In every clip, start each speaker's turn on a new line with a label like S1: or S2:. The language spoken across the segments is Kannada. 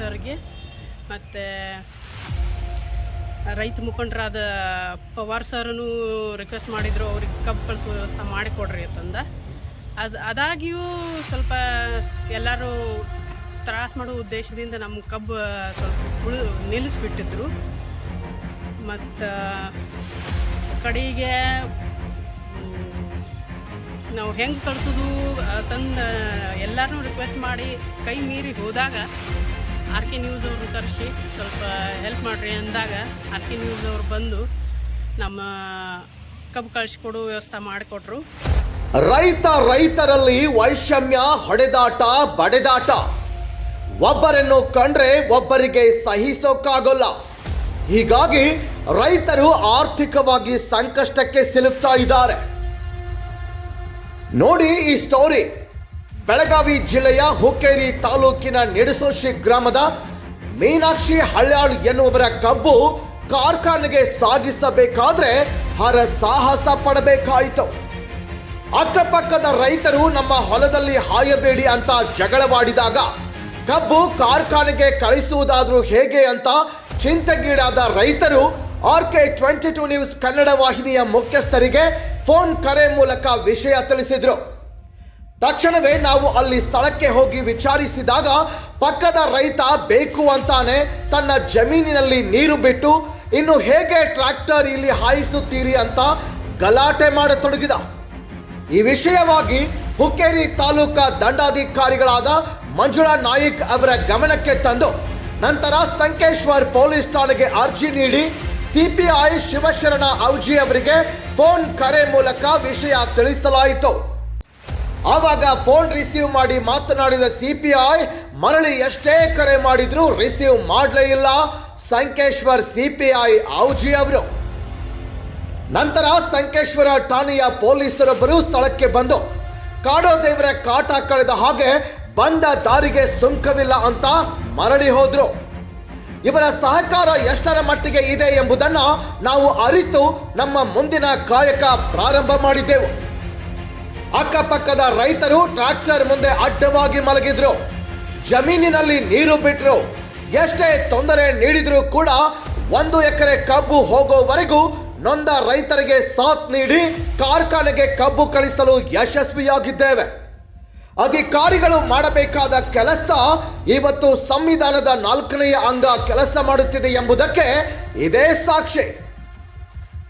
S1: ಸರ್ಗೆ. ಮತ್ತು ರೈತ ಮುಖಂಡರಾದ ಪವಾರ್ ಸರ್ನು ರಿಕ್ವೆಸ್ಟ್ ಮಾಡಿದರು, ಅವ್ರಿಗೆ ಕಬ್ಬು ಕಳಿಸುವ ವ್ಯವಸ್ಥೆ ಮಾಡಿಕೊಡ್ರಿ ಅಂತಂದ. ಅದು, ಅದಾಗಿಯೂ ಸ್ವಲ್ಪ ಎಲ್ಲರೂ ತ್ರಾಸು ಮಾಡೋ ಉದ್ದೇಶದಿಂದ ನಮ್ಮ ಕಬ್ಬು ಸ್ವಲ್ಪ ಉಳು, ನಿಲ್ಲಿಸ್ಬಿಟ್ಟಿದ್ರು. ಮತ್ತು ಕಡೆಗೆ ನಾವು ಹೆಂಗೆ ಕಳಿಸೋದು, ತಂದು ಎಲ್ಲರನ್ನೂ ರಿಕ್ವೆಸ್ಟ್ ಮಾಡಿ ಕೈ ಮೀರಿ ಹೋದಾಗ ಆರ್ ಕೆ ನ್ಯೂಸ್ ಅವರು ಕರೆಸಿ, ಸ್ವಲ್ಪ ಹೆಲ್ಪ್ ಮಾಡಿರಿ ಅಂದಾಗ ಆರ್ ಕೆ ನ್ಯೂಸ್ ಅವರು ಬಂದು ನಮ್ಮ ಕಬ್ಬು ಕಳಿಸ್ಕೊಡು, ವ್ಯವಸ್ಥೆ ಮಾಡಿಕೊಟ್ರು.
S2: ರೈತ ರೈತರಲ್ಲಿ ವೈಷಮ್ಯ, ಹೊಡೆದಾಟ, ಬಡೆದಾಟ. ಒಬ್ಬರನ್ನು ಕಂಡ್ರೆ ಒಬ್ಬರಿಗೆ ಸಹಿಸೋಕ್ಕಾಗೋಲ್ಲ. ಹೀಗಾಗಿ ರೈತರು ಆರ್ಥಿಕವಾಗಿ ಸಂಕಷ್ಟಕ್ಕೆ ಸಿಲುಕ್ತಾ ಇದ್ದಾರೆ. ನೋಡಿ ಈ ಸ್ಟೋರಿ ಬೆಳಗಾವಿ ಜಿಲ್ಲೆಯ ಹುಕ್ಕೇರಿ ತಾಲೂಕಿನ ನಿಡಸೋಶಿ ಗ್ರಾಮದ ಮೀನಾಕ್ಷಿ ಹಳ್ಯಾಳ್ ಎನ್ನುವರ ಕಬ್ಬು ಕಾರ್ಖಾನೆಗೆ ಸಾಗಿಸಬೇಕಾದ್ರೆ ಹರ ಸಾಹಸ ಪಡಬೇಕಾಯಿತು. ಅಕ್ಕಪಕ್ಕದ ರೈತರು ನಮ್ಮ ಹೊಲದಲ್ಲಿ ಹಾಯಬೇಡಿ ಅಂತ ಜಗಳವಾಡಿದಾಗ ಕಬ್ಬು ಕಾರ್ಖಾನೆಗೆ ಕಳಿಸುವುದಾದ್ರೂ ಹೇಗೆ ಅಂತ ಚಿಂತೆಗೀಡಾದ ರೈತರು R K twenty two news Kannada ವಾಹಿನಿಯ ಮುಖ್ಯಸ್ಥರಿಗೆ ಫೋನ್ ಕರೆ ಮೂಲಕ ವಿಷಯ ತಿಳಿಸಿದ್ರು. ತಕ್ಷಣವೇ ನಾವು ಅಲ್ಲಿ ಸ್ಥಳಕ್ಕೆ ಹೋಗಿ ವಿಚಾರಿಸಿದಾಗ ಪಕ್ಕದ ರೈತ ಬೇಕು ಅಂತಾನೆ ತನ್ನ ಜಮೀನಿನಲ್ಲಿ ನೀರು ಬಿಟ್ಟು, ಇನ್ನು ಹೇಗೆ ಟ್ರ್ಯಾಕ್ಟರ್ ಇಲ್ಲಿ ಹಾಯಿಸುತ್ತೀರಿ ಅಂತ ಗಲಾಟೆ ಮಾಡತೊಡಗಿದ. ಈ ವಿಷಯವಾಗಿ ಹುಕ್ಕೇರಿ ತಾಲೂಕಾ ದಂಡಾಧಿಕಾರಿಗಳಾದ ಮಂಜುಳಾ ನಾಯಕ್ ಅವರ ಗಮನಕ್ಕೆ ತಂದು, ನಂತರ ಸಂಕೇಶ್ವರ್ ಪೊಲೀಸ್ ಠಾಣೆಗೆ ಅರ್ಜಿ ನೀಡಿ ಸಿಪಿಐ ಶಿವಶರಣ ಅವಜಿ ಅವರಿಗೆ ಫೋನ್ ಕರೆ ಮೂಲಕ ವಿಷಯ ತಿಳಿಸಲಾಯಿತು. ಆವಾಗ ಫೋನ್ ರಿಸೀವ್ ಮಾಡಿ ಮಾತನಾಡಿದ ಸಿ ಪಿ ಐ ಮರಳಿ ಎಷ್ಟೇ ಕರೆ ಮಾಡಿದ್ರು ರಿಸೀವ್ ಮಾಡಲೇ ಇಲ್ಲ. ಸಂಕೇಶ್ವರ್ ಐ ಔಜಿ ಅವರು. ನಂತರ ಸಂಕೇಶ್ವರ ಠಾಣೆಯ ಪೊಲೀಸರೊಬ್ಬರು ಸ್ಥಳಕ್ಕೆ ಬಂದು, ಕಾಡೋ ದೇವರ ಕಾಟ ಕಳೆದ ಹಾಗೆ ಬಂದ ದಾರಿಗೆ ಸುಂಕವಿಲ್ಲ ಅಂತ ಮರಳಿ ಹೋದ್ರು. ಇವರ ಸಹಕಾರ ಎಷ್ಟರ ಮಟ್ಟಿಗೆ ಇದೆ ಎಂಬುದನ್ನು ನಾವು ಅರಿತು ನಮ್ಮ ಮುಂದಿನ ಕಾಯಕ ಪ್ರಾರಂಭ ಮಾಡಿದ್ದೆವು. ಅಕ್ಕಪಕ್ಕದ ರೈತರು ಟ್ರಾಕ್ಟರ್ ಮುಂದೆ ಅಡ್ಡವಾಗಿ ಮಲಗಿದ್ರು. ಜಮೀನಿನಲ್ಲಿ ನೀರು ಬಿಟ್ರು. ಎಷ್ಟೇ ತೊಂದರೆ ನೀಡಿದ್ರು ಕೂಡ ಒಂದು ಎಕರೆ ಕಬ್ಬು ಹೋಗೋವರೆಗೂ ನೊಂದ ರೈತರಿಗೆ ಸಾಥ್ ನೀಡಿ ಕಾರ್ಖಾನೆಗೆ ಕಬ್ಬು ಕಳಿಸಲು ಯಶಸ್ವಿಯಾಗಿದ್ದೇವೆ. ಅಧಿಕಾರಿಗಳು ಮಾಡಬೇಕಾದ ಕೆಲಸ ಇವತ್ತು ಸಂವಿಧಾನದ ನಾಲ್ಕನೆಯ ಅಂಗ ಕೆಲಸ ಮಾಡುತ್ತಿದೆ ಎಂಬುದಕ್ಕೆ ಇದೇ ಸಾಕ್ಷಿ.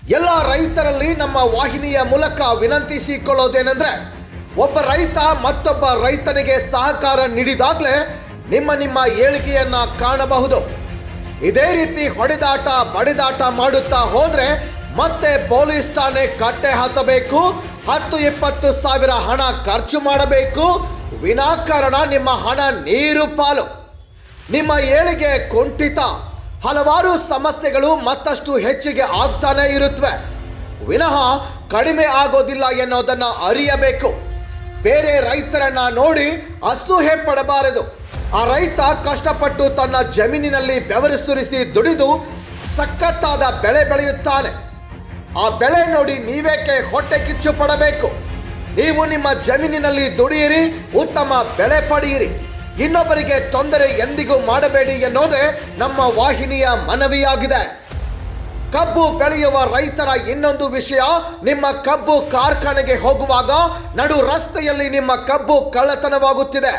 S2: ಎಲ್ಲ ರೈತರಲ್ಲಿ ನಮ್ಮ ವಾಹಿನಿಯ ಮೂಲಕ ವಿನಂತಿಸಿಕೊಳ್ಳೋದೇನೆಂದ್ರೆ, ಒಬ್ಬ ರೈತ ಮತ್ತೊಬ್ಬ ರೈತನಿಗೆ ಸಹಕಾರ ನೀಡಿದಾಗಲೇ ನಿಮ್ಮ ನಿಮ್ಮ ಏಳಿಗೆಯನ್ನ ಕಾಣಬಹುದು. ಇದೇ ರೀತಿ ಹೊಡೆದಾಟ, ಬಡಿದಾಟ ಮಾಡುತ್ತಾ ಹೋದ್ರೆ ಮತ್ತೆ ಪೊಲೀಸ್ ಠಾಣೆ ಕಟ್ಟೆ ಹಾಕಬೇಕು, ಹತ್ತು ಇಪ್ಪತ್ತು ಸಾವಿರ ಹಣ ಖರ್ಚು ಮಾಡಬೇಕು, ವಿನಾಕಾರಣ ನಿಮ್ಮ ಹಣ ನೀರು ಪಾಲು. ನಿಮ್ಮ ಏಳಿಗೆ ಕುಂಠಿತ. ಹಲವಾರು ಸಮಸ್ಯೆಗಳು ಮತ್ತಷ್ಟು ಹೆಚ್ಚಿಗೆ ಆಗ್ತಾನೆ ಇರುತ್ತವೆ ವಿನಃ ಕಡಿಮೆ ಆಗೋದಿಲ್ಲ ಎನ್ನೋದನ್ನು ಅರಿಯಬೇಕು. ಬೇರೆ ರೈತರನ್ನ ನೋಡಿ ಅಸೂಹೆ ಪಡಬಾರದು. ಆ ರೈತ ಕಷ್ಟಪಟ್ಟು ತನ್ನ ಜಮೀನಿನಲ್ಲಿ ಬೆವರು ಸುರಿಸಿ ದುಡಿದು ಸಖತ್ತಾದ ಬೆಳೆ ಬೆಳೆಯುತ್ತಾನೆ. ಆ ಬೆಳೆ ನೋಡಿ ನೀವೇಕೆ ಹೊಟ್ಟೆ ಕಿಚ್ಚು ಪಡಬೇಕು? ನೀವು ನಿಮ್ಮ ಜಮೀನಿನಲ್ಲಿ ದುಡಿಯಿರಿ, ಉತ್ತಮ ಬೆಳೆ ಪಡೆಯಿರಿ. ಇನ್ನೊಬ್ಬರಿಗೆ ತೊಂದರೆ ಎಂದಿಗೂ ಮಾಡಬೇಡಿ ಎನ್ನುವುದೇ ನಮ್ಮ ವಾಹಿನಿಯ ಮನವಿಯಾಗಿದೆ. ಕಬ್ಬು ಬೆಳೆಯುವ ರೈತರ ಇನ್ನೊಂದು ವಿಷಯ, ನಿಮ್ಮ ಕಬ್ಬು ಕಾರ್ಖಾನೆಗೆ ಹೋಗುವಾಗ ನಡು ರಸ್ತೆಯಲ್ಲಿ ನಿಮ್ಮ ಕಬ್ಬು ಕಳ್ಳತನವಾಗುತ್ತಿದೆ.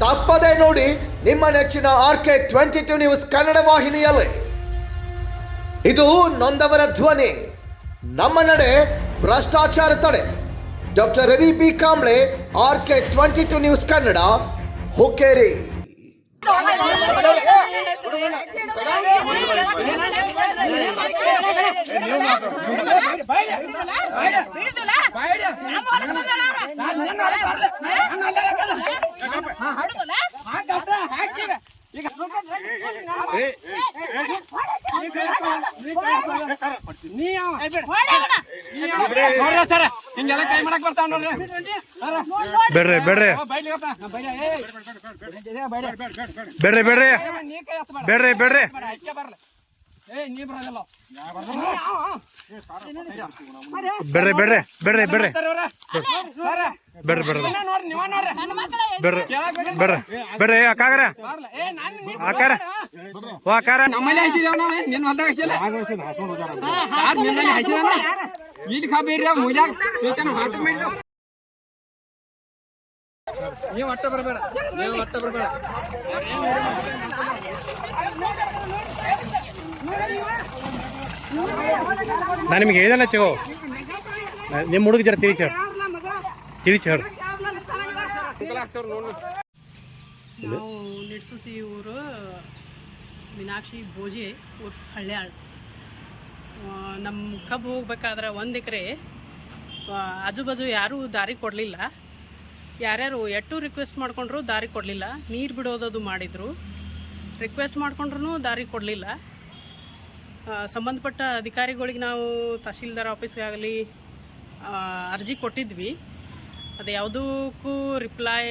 S2: ತಪ್ಪದೆ ನೋಡಿ ನಿಮ್ಮ ನೆಚ್ಚಿನ R K twenty two news Kannada ವಾಹಿನಿಯಲ್ಲಿ. ಇದು ನೊಂದವರ ಧ್ವನಿ, ನಮ್ಮ ನಡೆ ಭ್ರಷ್ಟಾಚಾರ ತಡೆ. Doctor Ravi B Kamble R K twenty two news Kannada. Hukkeri
S3: ನೋಡ್ರಿ ಸರ್ ಹಿಂಗೆಲ್ಲ ಕೈ ಮಾಡಕ್ ಬರ್ತಾವ ನೋಡ್ರಿ.
S4: ಬೇಡ್ರಿ ಬೇಡ್ರಿ. ಬೇಡ್ರಿ ಬೇಡ್ರಿ ಬೇಡ್ರಿ ಬೇಡ್ರಿ. ಬೇಡ್ರಿ ಬೇಡ್ರಿ. ಬೇಡ್ರಿ ಬೇಡ್ರಿ. ಬೇಡ್ರಿ ಬೇಡ್ರಿ. ಬೇಡ್ರಿ ಬೇಡ್ರಿ ಬೇಡ್ರಿ ಅಕ್ಕಾಗ್ರ.
S3: ಏ ನಾನು ನೀ
S4: ಅಕ್ಕಾರ. ಓ ಅಕ್ಕಾರ.
S3: ನಮ್ಮಲ್ಲಿ ಹಸಿದೇವ್ ನಾವ್? ನಿನ್ನ ಹೊಲ್ದಾಗ ಹಸಿಲ್ಲ ಯಾರ್ ನಿನ್ನಲ್ಲಿ ಹಸಿದಾನ ಇಲ್ಲಿ ಖಾ ಬೇರೆ ಮುಜಾಗ ಚೇತನ ಹಾಕ ಮಾಡಿದವ್ ನೀವು ಒಟ್ಟ ಬರಬೇಡ ನೀವು ಒಟ್ಟ ಬರಬೇಡ.
S4: ನಾನು ನಿಮ್ಗೆ ಹೇಳಿದಲ್ಲ ಚೋ ನಿಮ್ಮ ಹುಡುಗ ಜರ ತಿಳಿ ಹೇಳಿ ತಿಳಿಸಿ ಹೇಳಿ
S1: ನಾವು ನಿಡ್ಸುಸಿ ಊರು ಮೀನಾಕ್ಷಿ ಭೋಜಿ ಊರು ಹಳ್ಳ್ಯಾಳ್. ಆ, ನಮ್ಮ ಕಬ್ಬು ಹೋಗ್ಬೇಕಾದ್ರೆ ಒಂದು ಎಕರೆ ಆಜು ಬಾಜು ಯಾರೂ ದಾರಿ ಕೊಡಲಿಲ್ಲ. ಯಾರ್ಯಾರು ಎಟ್ಟು ರಿಕ್ವೆಸ್ಟ್ ಮಾಡಿಕೊಂಡ್ರು ದಾರಿ ಕೊಡಲಿಲ್ಲ. ನೀರು ಬಿಡೋದದು ಮಾಡಿದರು. ರಿಕ್ವೆಸ್ಟ್ ಮಾಡಿಕೊಂಡ್ರೂ ದಾರಿ ಕೊಡಲಿಲ್ಲ. ಸಂಬಂಧಪಟ್ಟ ಅಧಿಕಾರಿಗಳಿಗೆ ನಾವು ತಹಶೀಲ್ದಾರ್ ಆಫೀಸ್ಗಾಗಲಿ ಅರ್ಜಿ ಕೊಟ್ಟಿದ್ವಿ. ಅದು ಯಾವುದಕ್ಕೂ ರಿಪ್ಲೈ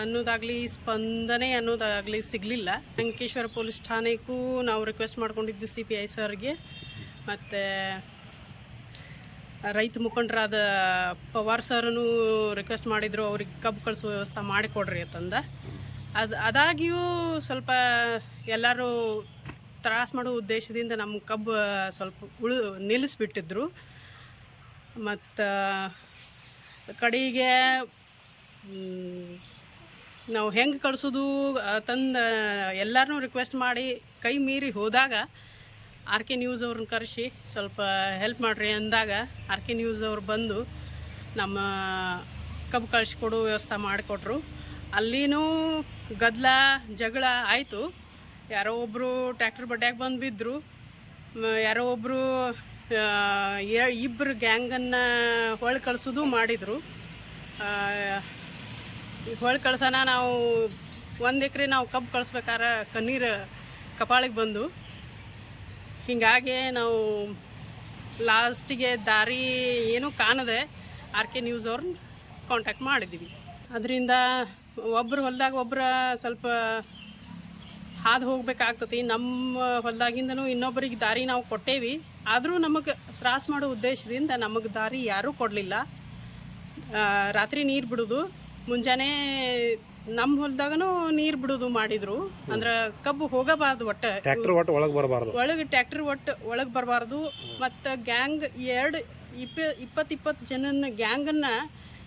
S1: ಅನ್ನೋದಾಗಲಿ, ಸ್ಪಂದನೆ ಅನ್ನೋದಾಗಲಿ ಸಿಗಲಿಲ್ಲ. ಲಂಕೇಶ್ವರ ಪೊಲೀಸ್ ಠಾಣೆಗೂ ನಾವು ರಿಕ್ವೆಸ್ಟ್ ಮಾಡ್ಕೊಂಡಿದ್ವಿ ಸಿ ಪಿ ಐ ಸರ್ಗೆ ಮತ್ತು ರೈತ ಮುಖಂಡರಾದ ಪವಾರ್ ಸರ್ನು ರಿಕ್ವೆಸ್ಟ್ ಮಾಡಿದರು, ಅವ್ರಿಗೆ ಕಬ್ಬು ಕಳಿಸುವ ವ್ಯವಸ್ಥೆ ಮಾಡಿಕೊಡ್ರಿ ಅಂತಂದ. ಅದು, ಅದಾಗಿಯೂ ಸ್ವಲ್ಪ ಎಲ್ಲರೂ ತ್ರಾಸ ಮಾಡೋ ಉದ್ದೇಶದಿಂದ ನಮ್ಮ ಕಬ್ಬು ಸ್ವಲ್ಪ ಉಳು, ನಿಲ್ಲಿಸ್ಬಿಟ್ಟಿದ್ರು. ಮತ್ತು, ಕಡೆಗೆ ನಾವು ಹೆಂಗೆ ಕಳಿಸೋದು ತಂದು ಎಲ್ಲರನ್ನೂ ರಿಕ್ವೆಸ್ಟ್ ಮಾಡಿ ಕೈ ಮೀರಿ ಹೋದಾಗ ಆರ್ ಕೆ ನ್ಯೂಸ್ ಅವ್ರನ್ನ ಕರೆಸಿ ಸ್ವಲ್ಪ ಹೆಲ್ಪ್ ಮಾಡಿರಿ ಅಂದಾಗ ಆರ್ ಕೆ ನ್ಯೂಸ್ ಅವ್ರು ಬಂದು ನಮ್ಮ ಕಬ್ಬು ಕಳಿಸ್ಕೊಡು ವ್ಯವಸ್ಥೆ ಮಾಡಿಕೊಟ್ರು. ಅಲ್ಲಿನೂ ಗದ್ದಲ ಜಗಳ ಆಯಿತು. ಯಾರೋ ಒಬ್ಬರು ಟ್ಯಾಕ್ಟ್ರ್ ಬಡ್ಡ್ಯಾಗ ಬಂದು ಬಿದ್ದರು ಯಾರೋ ಒಬ್ಬರು ಇಬ್ಬರು ಗ್ಯಾಂಗನ್ನು ಹೊಳೆ ಕಳಿಸೋದು ಮಾಡಿದರು. ಹೊಳೆ ಕಳ್ಸೋಣ ನಾವು ಒಂದು ಎಕರೆ ನಾವು ಕಬ್ಬು ಕಳಿಸ್ಬೇಕಾರೆ ಕಣ್ಣೀರು ಕಪಾಳಿಗೆ ಬಂದು ಹೀಗಾಗಿ ನಾವು ಲಾಸ್ಟಿಗೆ ದಾರಿ ಏನೂ ಕಾಣದೆ ಆರ್ ಕೆ ನ್ಯೂಸ್ ಅವ್ರನ್ನ ಕಾಂಟ್ಯಾಕ್ಟ್ ಮಾಡಿದ್ದೀವಿ ಅದರಿಂದ ಒಬ್ಬರು ಹೊಲ್ದಾಗ ಒಬ್ಬರ ಸ್ವಲ್ಪ ಹಾದು ಹೋಗಬೇಕಾಗ್ತತಿ. ನಮ್ಮ ಹೊಲ್ದಾಗಿಂದನೂ ಇನ್ನೊಬ್ಬರಿಗೆ ದಾರಿ ನಾವು ಕೊಟ್ಟೇವಿ. ಆದರೂ ನಮಗೆ ತ್ರಾಸ ಮಾಡೋ ಉದ್ದೇಶದಿಂದ ನಮಗೆ ದಾರಿ ಯಾರೂ ಕೊಡಲಿಲ್ಲ. ರಾತ್ರಿ ನೀರು ಬಿಡೋದು. ಮುಂಜಾನೆ ನಮ್ಮ ಹೊಲದಾಗನು ನೀರು ಬಿಡೋದು ಮಾಡಿದ್ರು. ಅಂದ್ರೆ ಕಬ್ಬು ಹೋಗಬಾರ್ದು ಒಟ್ಟು.
S4: ಟ್ರ್ಯಾಕ್ಟರ್ ಒಟ್ಟು ಒಳಗೆ ಬರಬಾರದು.
S1: ಒಳಗೆ ಟ್ರ್ಯಾಕ್ಟರ್ ಒಟ್ಟು ಒಳಗೆ ಬರಬಾರ್ದು. ಮತ್ತು ಗ್ಯಾಂಗ್ ಎರಡು ಇಪ್ಪ ಇಪ್ಪತ್ತು ಇಪ್ಪತ್ತು ಜನನ ಗ್ಯಾಂಗನ್ನು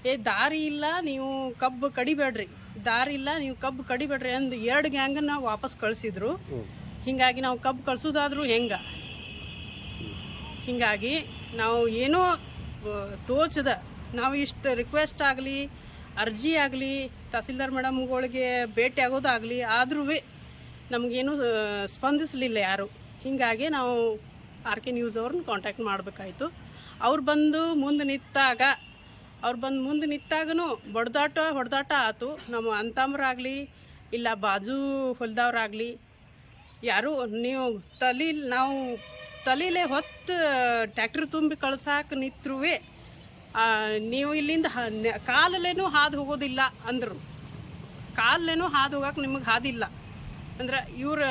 S1: ಏ ದಾರಿ ಇಲ್ಲ ನೀವು ಕಬ್ಬು ಕಡಿಬೇಡ್ರಿ. ದಾರಿ ಇಲ್ಲ ನೀವು ಕಬ್ಬು ಕಡಿಬೇಡ್ರಿ ಅಂದು ಎರಡು ಗ್ಯಾಂಗನ್ನು ವಾಪಸ್ ಕಳಿಸಿದ್ರು. ಹೀಗಾಗಿ ನಾವು ಕಬ್ಬು ಕಳ್ಸೋದಾದ್ರೂ ಹೆಂಗೆ? ಹೀಗಾಗಿ ನಾವು ಏನೋ ತೋಚದ ನಾವು ಇಷ್ಟು ರಿಕ್ವೆಸ್ಟ್ ಆಗಲಿ ಅರ್ಜಿ ಆಗಲಿ ತಹಸೀಲ್ದಾರ್ ಮೇಡಮ್ಗಳಿಗೆ ಭೇಟಿ ಆಗೋದಾಗಲಿ ಆದ್ರೂ ನಮಗೇನು ಸ್ಪಂದಿಸಲಿಲ್ಲ ಯಾರು. ಹೀಗಾಗಿ ನಾವು ಆರ್ ಕೆ ನ್ಯೂಸ್ ಅವ್ರನ್ನ ಕಾಂಟ್ಯಾಕ್ಟ್ ಮಾಡಬೇಕಾಯ್ತು. ಅವ್ರು ಬಂದು ಮುಂದೆ ನಿಂತಾಗ, ಅವ್ರು ಬಂದು ಮುಂದೆ ನಿಂತಾಗೂ ಬಡ್ದಾಟ ಹೊಡೆದಾಟ ಆತು. ನಮ್ಮ ಅಂತಮ್ರಾಗಲಿ, ಇಲ್ಲ ಬಾಜು ಹೊಲ್ದವ್ರಾಗಲಿ, ಯಾರು, ನೀವು ತಲಿ ನಾವು ತಲೀಲೆ ಹೊತ್ತು ಟ್ಯಾಕ್ಟ್ರಿ ತುಂಬಿ ಕಳ್ಸಾಕ ನಿತ್ರುವೆ. ನೀವು ಇಲ್ಲಿಂದ ಕಾಲಲ್ಲೇನೂ ಹಾದು ಹೋಗೋದಿಲ್ಲ ಅಂದರು. ಕಾಲಲ್ಲೇನೂ ಹಾದು ಹೋಗಕ್ಕೆ ನಿಮಗೆ ಹಾದಿಲ್ಲ. ಅಂದ್ರೆ ಇವ್ರ,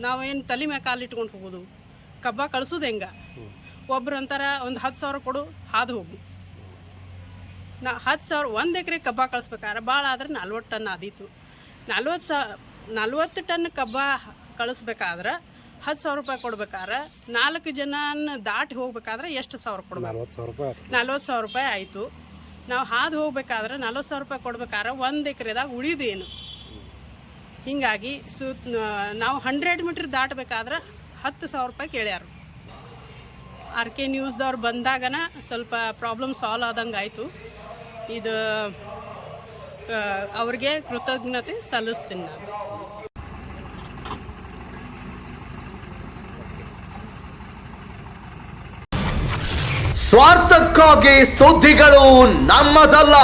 S1: ನಾವೇನು ತಲೆ ಮ್ಯಾಗ ಕಾಲು ಇಟ್ಕೊಂಡು ಹೋಗೋದು? ಕಬ್ಬ ಕಳಿಸೋದು ಹೆಂಗೆ? ಒಬ್ರು ಅಂತಾರ, ಒಂದು ಹತ್ತು ಸಾವಿರ ಕೊಡು, ಹಾದು ಹೋಗು. ನಾ ಹತ್ತು ಸಾವಿರ, ಒಂದು ಎಕರೆ ಕಬ್ಬ ಕಳಿಸ್ಬೇಕಾದ್ರೆ ಭಾಳ ಆದ್ರೆ ನಲ್ವತ್ತು ಟನ್ ಆದೀತು. ನಲ್ವತ್ತು ಸಾ, ನಲ್ವತ್ತು ಟನ್ ಕಬ್ಬ ಕಳಿಸ್ಬೇಕಾದ್ರೆ ಹತ್ತು ಸಾವಿರ ರೂಪಾಯಿ ಕೊಡ್ಬೇಕಾದ್ರೆ ನಾಲ್ಕು ಜನನ ದಾಟಿ ಹೋಗ್ಬೇಕಾದ್ರೆ ಎಷ್ಟು ಸಾವಿರ ಕೊಡ್ಬೇಕು?
S4: ನಲ್ವತ್ತು ಸಾವಿರ ರೂಪಾಯಿ ಆಯ್ತು.
S1: ನಲ್ವತ್ತು ಸಾವಿರ ರೂಪಾಯಿ ಆಯಿತು. ನಾವು ಹಾದು ಹೋಗ್ಬೇಕಾದ್ರೆ ನಲ್ವತ್ತು ಸಾವಿರ ರೂಪಾಯಿ ಕೊಡ್ಬೇಕಾದ್ರೆ ಒಂದು ಎಕರೆದಾಗ ಉಳಿದೇನು ಹೀಗಾಗಿ ಸು ನಾವು ಹಂಡ್ರೆಡ್ ಮೀಟ್ರ್ ದಾಟಬೇಕಾದ್ರೆ ಹತ್ತು ಸಾವಿರ ರೂಪಾಯಿ ಕೇಳ್ಯಾರ. ಆರ್ ಕೆ ನ್ಯೂಸ್ದವ್ರು ಬಂದಾಗನ ಸ್ವಲ್ಪ ಪ್ರಾಬ್ಲಮ್ ಸಾಲ್ವ್ ಆದಂಗೆ ಆಯಿತು. ಇದು ಆ, ಅವ್ರಿಗೆ ಕೃತಜ್ಞತೆ ಸಲ್ಲಿಸ್ತೀನಿ ನಾನು.
S2: ಸ್ವಾರ್ಥಕ್ಕಾಗಿ ಸುದ್ದಿಗಳು ನಮ್ಮದಲ್ಲ.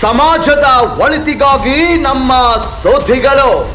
S2: ಸಮಾಜದ ಒಳಿತಿಗಾಗಿ ನಮ್ಮ ಸುದ್ದಿಗಳು.